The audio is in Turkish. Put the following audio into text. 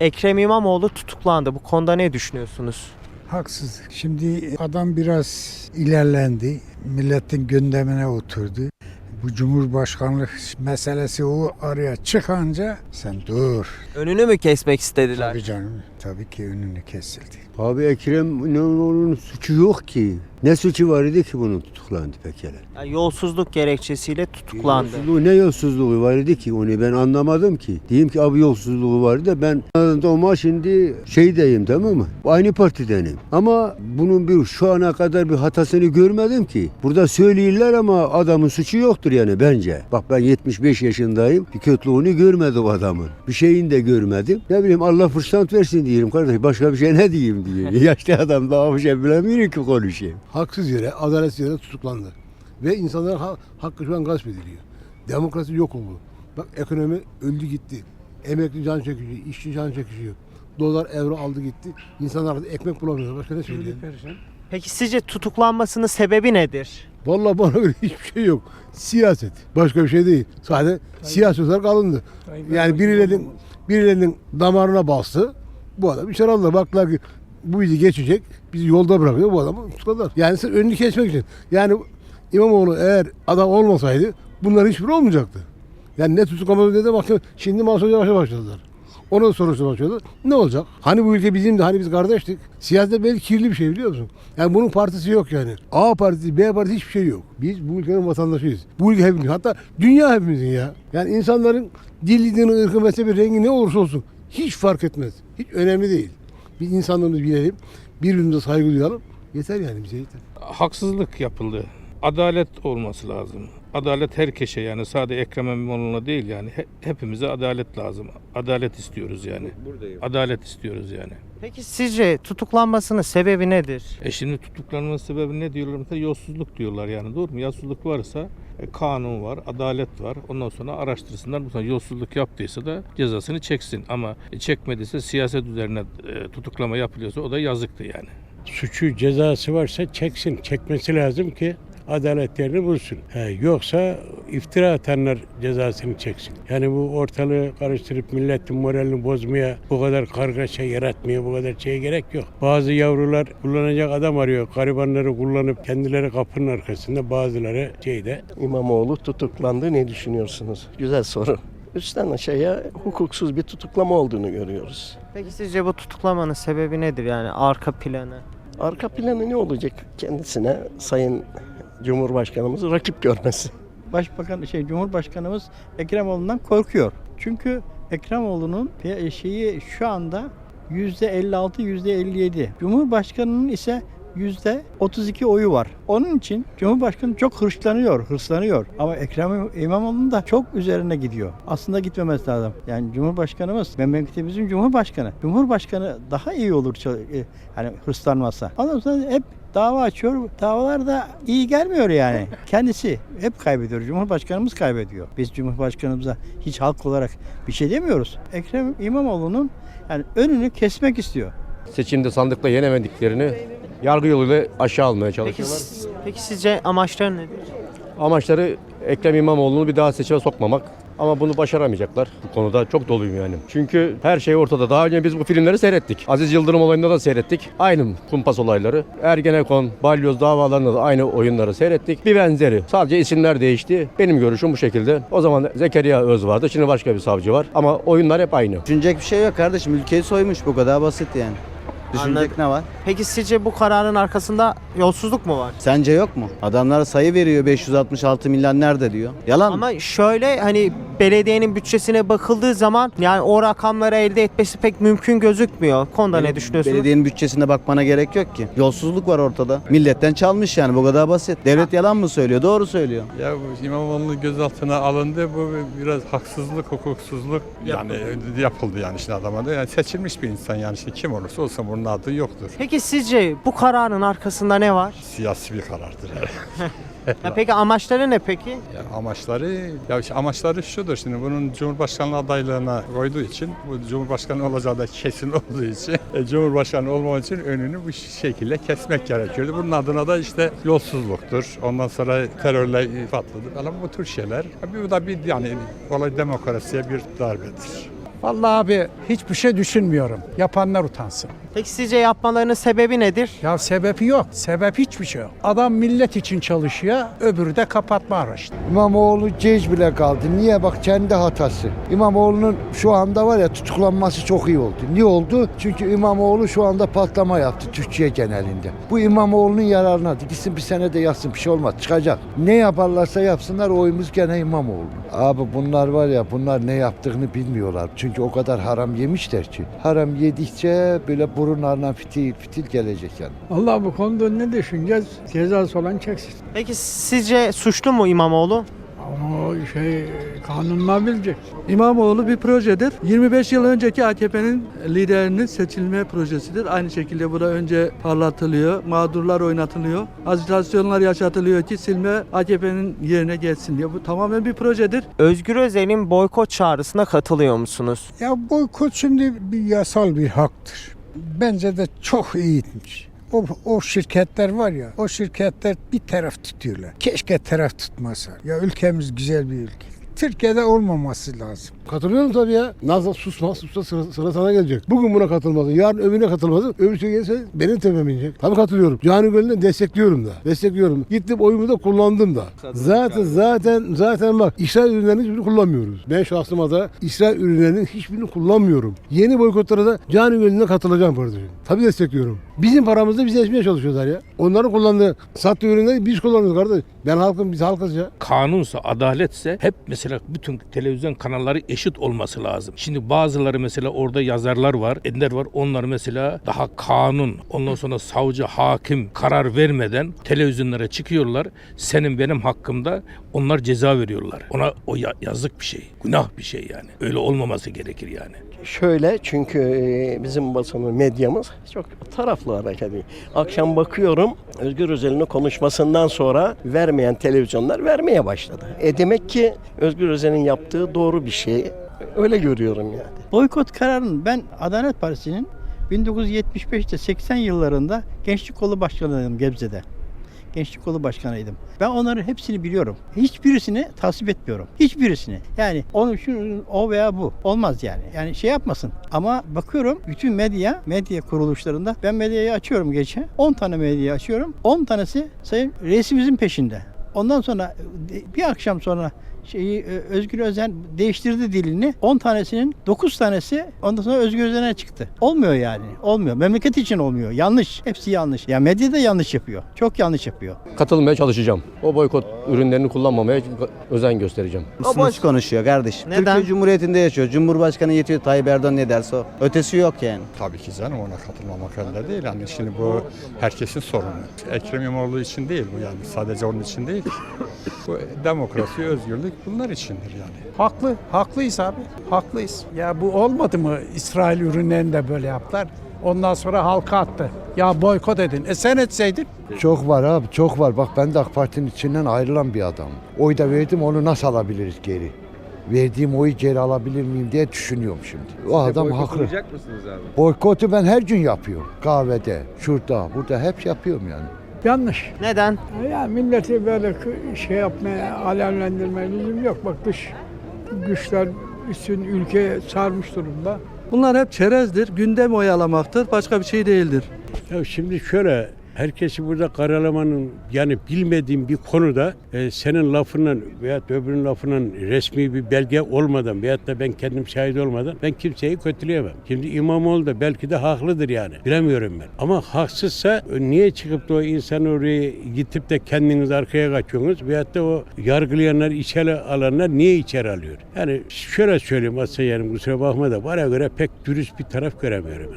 Ekrem İmamoğlu tutuklandı. Bu konuda ne düşünüyorsunuz? Haksız. Şimdi adam biraz ilerlendi. Milletin gündemine oturdu. Bu cumhurbaşkanlık meselesi o araya çıkınca sen dur. Önünü mü kesmek istediler? Tabii canım. Tabii ki önünü kesildi. Abi Ekrem İmamoğlu'nun suçu yok ki. Ne suçu var idi ki bunun tutuklandı pekala? Yani yolsuzluk gerekçesiyle tutuklandı. Yolsuzluğu ne yolsuzluğu var idi ki onu ben anlamadım ki. Diyeyim ki abi yolsuzluğu vardı da ben ama şimdi şey diyeyim tamam mı? Aynı partidenim. Ama bunun bir şu ana kadar bir hatasını görmedim ki. Burada söylüyorlar ama adamın suçu yoktur yani bence. Bak ben 75 yaşındayım. Bir kötülüğünü görmedim adamın. Bir şeyini de görmedim. Ne bileyim Allah fırsat versin diyelim kardeş. Başka bir şey ne diyeyim diye. Yaşlı adam daha bir şey bilemiyor ki konuşayım. Haksız yere, adaletsiz yere tutuklandı. Ve insanların ha- hakkı şu an gasp ediliyor. Demokrasi yok oldu. Bak ekonomi öldü gitti. Emekli can çekişiyor, işçi can çekişiyor. Dolar, euro aldı gitti. İnsanlar da ekmek bulamıyor. Başka ne söyleyeyim? Peki sizce tutuklanmasının sebebi nedir? Vallahi bana göre hiçbir şey yok. Siyaset. Başka bir şey değil. Sadece siyasi olarak alındı. Yani birilerinin, birilerinin damarına bastı. Bu adam içeri aldılar. Baktılar ki bu bizi geçecek. Bizi yolda bırakıyor. Bu adamı tutukladılar. Yani sırf önünü kesmek için. Yani İmamoğlu eğer adam olmasaydı bunların hiçbiri olmayacaktı. Yani ne tutuklamadı ne de mahkeme. Şimdi Mansur Yavaş'a başladılar. Onun sorusuna başladı. Ne olacak? Hani bu ülke bizim de hani biz kardeştik. Siyasette belki kirli bir şey biliyor musun? Yani bunun partisi yok yani. A partisi, B partisi hiçbir şey yok. Biz bu ülkenin vatandaşıyız. Bu ülke hepimiz. Hatta dünya hepimizin ya. Yani insanların dili, dini, ırkı, mezhebi, rengi ne olursa olsun hiç fark etmez. Hiç önemli değil. Biz insanlarımızı bilelim. Birbirimize saygı duyalım. Yeter yani bize yeter. haksızlık yapıldı. Adalet olması lazım. Adalet herkese yani sadece Ekrem İmamoğlu'na değil yani he- hepimize adalet lazım. Adalet istiyoruz yani. Adalet istiyoruz yani. Peki sizce tutuklanmasının sebebi nedir? E şimdi tutuklanma sebebi ne diyorlar? Mesela yolsuzluk diyorlar yani doğru mu? Yolsuzluk varsa e, kanun var, adalet var. Ondan sonra araştırsınlar. Bu yolsuzluk yaptıysa da cezasını çeksin. Ama çekmediyse siyaset üzerine e, tutuklama yapılıyorsa o da yazıktı yani. suçu cezası varsa çeksin. Çekmesi lazım ki adalet yerini bulsun. He, yoksa iftira atanlar cezasını çeksin. Yani bu ortalığı karıştırıp milletin moralini bozmaya, bu kadar kargaşa yaratmaya, bu kadar şeye gerek yok. Bazı yavrular kullanacak adam arıyor. Garibanları kullanıp kendileri kapının arkasında bazıları şeyde İmamoğlu tutuklandı. Ne düşünüyorsunuz? Güzel soru. Üstten aşağıya hukuksuz bir tutuklama olduğunu görüyoruz. Peki sizce bu tutuklamanın sebebi nedir yani arka planı? Arka planı ne olacak? Kendisine Sayın Cumhurbaşkanımızı rakip görmesi. Başbakan şey Cumhurbaşkanımız Ekremoğlu'ndan korkuyor. Çünkü Ekremoğlu'nun pe- şeyi şu anda yüzde 56 yüzde 57. Cumhurbaşkanının ise yüzde 32 oyu var. Onun için Cumhurbaşkanı çok hırslanıyor, hırslanıyor. Ama Ekrem İmamoğlu'nun da çok üzerine gidiyor. Aslında gitmemesi lazım. Yani Cumhurbaşkanımız, memleketimizin Cumhurbaşkanı. Cumhurbaşkanı daha iyi olur e, hani hırslanmasa. Ondan sonra hep dava açıyor. Davalar da iyi gelmiyor yani. Kendisi hep kaybediyor. Cumhurbaşkanımız kaybediyor. Biz Cumhurbaşkanımıza hiç halk olarak bir şey demiyoruz. Ekrem İmamoğlu'nun yani önünü kesmek istiyor. seçimde sandıkla yenemediklerini yargı yoluyla aşağı almaya Peki, çalışıyorlar. peki sizce amaçları nedir? Amaçları Ekrem İmamoğlu'nu bir daha seçime sokmamak. Ama bunu başaramayacaklar. Bu konuda çok doluyum yani. Çünkü her şey ortada. Daha önce biz bu filmleri seyrettik. Aziz Yıldırım olayında da seyrettik. Aynı kumpas olayları. Ergenekon, Balyoz davalarında da aynı oyunları seyrettik. Bir benzeri. Sadece isimler değişti. Benim görüşüm bu şekilde. O zaman Zekeriya Öz vardı. Şimdi başka bir savcı var. Ama oyunlar hep aynı. Düşünecek bir şey yok kardeşim. Ülkeyi soymuş bu kadar basit yani. Düşünecek Anladım. ne var? Peki sizce bu kararın arkasında yolsuzluk mu var? Sence yok mu? Adamlara sayı veriyor 566 milyar nerede diyor. Yalan mı? Ama şöyle hani belediyenin bütçesine bakıldığı zaman yani o rakamları elde etmesi pek mümkün gözükmüyor. Bu Konuda ne düşünüyorsunuz? Belediyenin bütçesine bakmana gerek yok ki. Yolsuzluk var ortada. Milletten çalmış yani bu kadar basit. Devlet yalan mı söylüyor? Doğru söylüyor. Ya bu İmamoğlu gözaltına alındı. Bu biraz haksızlık, hukuksuzluk yani yapıldı yani şimdi adama da. Yani seçilmiş bir insan yani şimdi kim olursa olsun bunun adı yoktur. Peki sizce bu kararın arkasında ne var? Siyasi bir karardır. Ya peki amaçları ne peki? Ya amaçları ya işte amaçları şudur şimdi bunun Cumhurbaşkanlığı adaylığına koyduğu için bu Cumhurbaşkanı olacağı da kesin olduğu için e, Cumhurbaşkanı olmamak için önünü bu şekilde kesmek gerekiyordu. Bunun adına da işte yolsuzluktur. Ondan sonra terörle patladı falan bu tür şeyler. Ya Bu da bir yani olay demokrasiye bir darbedir. Vallahi abi hiçbir şey düşünmüyorum. Yapanlar utansın. Peki sizce yapmalarının sebebi nedir? Ya sebebi yok. Sebep hiçbir şey yok. Adam millet için çalışıyor, öbürü de kapatma araçlı. İmamoğlu cez bile kaldı. Niye? Bak kendi hatası. İmamoğlu'nun şu anda var ya tutuklanması çok iyi oldu. Niye oldu? Çünkü İmamoğlu şu anda patlama yaptı Türkiye genelinde. Bu İmamoğlu'nun yararına. Gitsin bir sene de yatsın bir şey olmaz. Çıkacak. Ne yaparlarsa yapsınlar oyumuz gene İmamoğlu. Abi bunlar var ya bunlar ne yaptığını bilmiyorlar. Çünkü o kadar haram yemişler ki. Haram yedikçe böyle burunlarına fitil fitil gelecek yani. Allah bu konuda ne düşüneceğiz? Cezası olan çeksin. Peki sizce suçlu mu İmamoğlu? O şey kanunla bilecek. İmamoğlu bir projedir. 25 yıl önceki AKP'nin liderinin seçilme projesidir. Aynı şekilde bu da önce parlatılıyor, mağdurlar oynatılıyor, agitasyonlar yaşatılıyor ki silme AKP'nin yerine geçsin diye. Bu tamamen bir projedir. Özgür Özel'in boykot çağrısına katılıyor musunuz? Ya boykot şimdi bir yasal bir haktır. Bence de çok iyiymiş. O, o şirketler var ya, o şirketler bir taraf tutuyorlar. Keşke taraf tutmasa. Ya ülkemiz güzel bir ülke. Türkiye'de olmaması lazım. Katılıyorum tabii ya. Nasıl susma susma sıra, sıra sana gelecek. Bugün buna katılmadın, yarın öbürüne katılmadın. Öbür şey gelirse benim tepeme inecek. Tabii katılıyorum. Cani Gölü'nü destekliyorum da. Destekliyorum. Gittim oyumu da kullandım da. Zaten zaten zaten bak İsrail ürünlerinin hiçbirini kullanmıyoruz. Ben şahsıma da İsrail ürünlerinin hiçbirini kullanmıyorum. Yeni boykotlara da Cani Gölü'ne katılacağım kardeşim. Tabii destekliyorum. Bizim paramızla bizi ezmeye çalışıyorlar ya. Onların kullandığı, sattığı ürünleri biz kullanıyoruz kardeş. Ben halkım, biz halkız ya. kanunsa, adaletse hep mesela bütün televizyon kanalları eşit olması lazım. Şimdi bazıları mesela orada yazarlar var, ender var. Onlar mesela daha kanun, ondan sonra savcı, hakim karar vermeden televizyonlara çıkıyorlar. Senin benim hakkımda onlar ceza veriyorlar. Ona o ya- yazık bir şey, günah bir şey yani. Öyle olmaması gerekir yani. Şöyle çünkü bizim basının medyamız çok taraflı hareket ediyor. Akşam bakıyorum Özgür Özel'in konuşmasından sonra vermeyen televizyonlar vermeye başladı. E demek ki Özgür Özel'in yaptığı doğru bir şey. Öyle görüyorum yani. Boykot kararının ben Adalet Partisi'nin 1975'te 80 yıllarında Gençlik Kolu Başkanıydım Gebze'de. Gençlik Kolu Başkanıydım. Ben onların hepsini biliyorum. Hiçbirisini tasvip etmiyorum. Hiçbirisini. Yani onu şu o veya bu. Olmaz yani. Yani şey yapmasın. Ama bakıyorum bütün medya, medya kuruluşlarında ben medyayı açıyorum gece. 10 tane medya açıyorum. 10 tanesi sayın reisimizin peşinde. Ondan sonra bir akşam sonra şeyi e, Özgür Özen değiştirdi dilini. 10 tanesinin 9 tanesi ondan sonra Özgür Özen'e çıktı. Olmuyor yani. Olmuyor. Memleket için olmuyor. Yanlış. Hepsi yanlış. Ya medya da yanlış yapıyor. Çok yanlış yapıyor. Katılmaya çalışacağım. O boykot ürünlerini kullanmamaya özen göstereceğim. Boş konuşuyor kardeşim. Neden? Türkiye Cumhuriyeti'nde yaşıyor. Cumhurbaşkanı yetiyor. Tayyip Erdoğan ne derse o. Ötesi yok yani. Tabii ki canım ona katılmamak elde değil. Yani şimdi bu herkesin sorunu. Ekrem İmamoğlu için değil bu yani. Sadece onun için değil. bu demokrasi, özgürlük bunlar içindir yani. Haklı, haklıyız abi. Haklıyız. Ya bu olmadı mı İsrail ürünlerini de böyle yaptılar. Ondan sonra halka attı. Ya boykot edin. E sen etseydin. Çok var abi çok var. Bak ben de AK Parti'nin içinden ayrılan bir adamım. Oy da verdim onu nasıl alabiliriz geri? Verdiğim oyu geri alabilir miyim diye düşünüyorum şimdi. O adam haklı. mısınız abi? Boykotu ben her gün yapıyorum. Kahvede, şurada, burada hep yapıyorum yani. Yanlış. Neden? Ya milleti böyle şey yapmaya, alevlendirmeye lüzum yok. Bak dış güçler bütün ülke sarmış durumda. Bunlar hep çerezdir. Gündem oyalamaktır. Başka bir şey değildir. Ya şimdi şöyle herkesi burada karalamanın yani bilmediğim bir konuda e, senin lafının veya öbürünün lafının resmi bir belge olmadan veyahut da ben kendim şahit olmadan ben kimseyi kötüleyemem. Şimdi İmamoğlu da belki de haklıdır yani. Bilemiyorum ben. Ama haksızsa e, niye çıkıp da o insan oraya gidip de kendiniz arkaya kaçıyorsunuz veyahut da o yargılayanlar içeri alanlar niye içeri alıyor? Yani şöyle söyleyeyim aslında yani kusura bakma da bana göre pek dürüst bir taraf göremiyorum. yani.